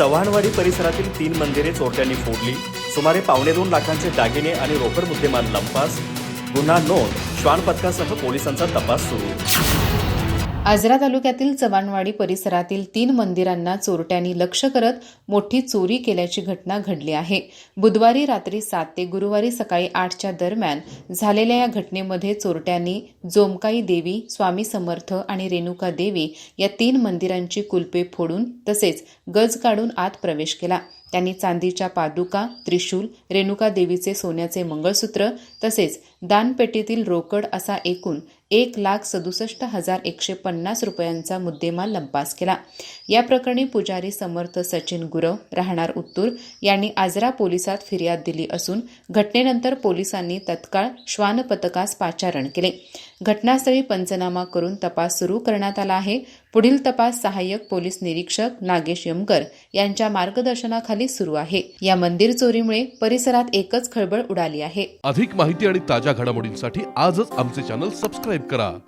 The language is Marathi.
चव्हाणवाडी परिसरातील तीन मंदिरे चोरट्यांनी फोडली. सुमारे पावणे दोन लाखांचे दागिने आणि रोकड मुद्देमाल लंपास. गुन्हा नोंद श्वान पथकासह पोलिसांचा तपास सुरू. आजरा तालुक्यातील चव्हाणवाडी परिसरातील तीन मंदिरांना चोरट्यांनी लक्ष करत मोठी चोरी केल्याची घटना घडली आहे. बुधवारी रात्री सात ते गुरुवारी सकाळी आठच्या दरम्यान झालेल्या या घटनेमध्ये चोरट्यांनी जोमकाई देवी स्वामी समर्थ आणि रेणुका देवी या तीन मंदिरांची कुलपे फोडून तसेच गज काढून आत प्रवेश केला. त्यांनी चांदीच्या पादुका त्रिशूल रेणुका देवीचे सोन्याचे मंगळसूत्र तसेच दानपेटीतील रोकड असा एकूण एक लाख सदुसष्ट हजार एकशे पन्नास रुपयांचा मुद्देमाल लंपास केला. या प्रकरणी पुजारी समर्थ सचिन गुरव राहणार उत्तूर यांनी आजरा पोलिसात फिर्याद दिली असून घटनेनंतर पोलिसांनी तत्काळ श्वान पथकास पाचारण केले. घटनास्थळी पंचनामा करून तपास सुरू करण्यात आला आहे. पुढील तपास सहाय्यक पोलीस निरीक्षक नागेश यमकर यांच्या मार्गदर्शनाखाली सुरू आहे. या मंदिर चोरीमुळे परिसरात एकच खळबळ उडाली आहे. अधिक माहिती आणि ताज्या घडामोडींसाठी आजच आमचे चॅनल सबस्क्राईब करा.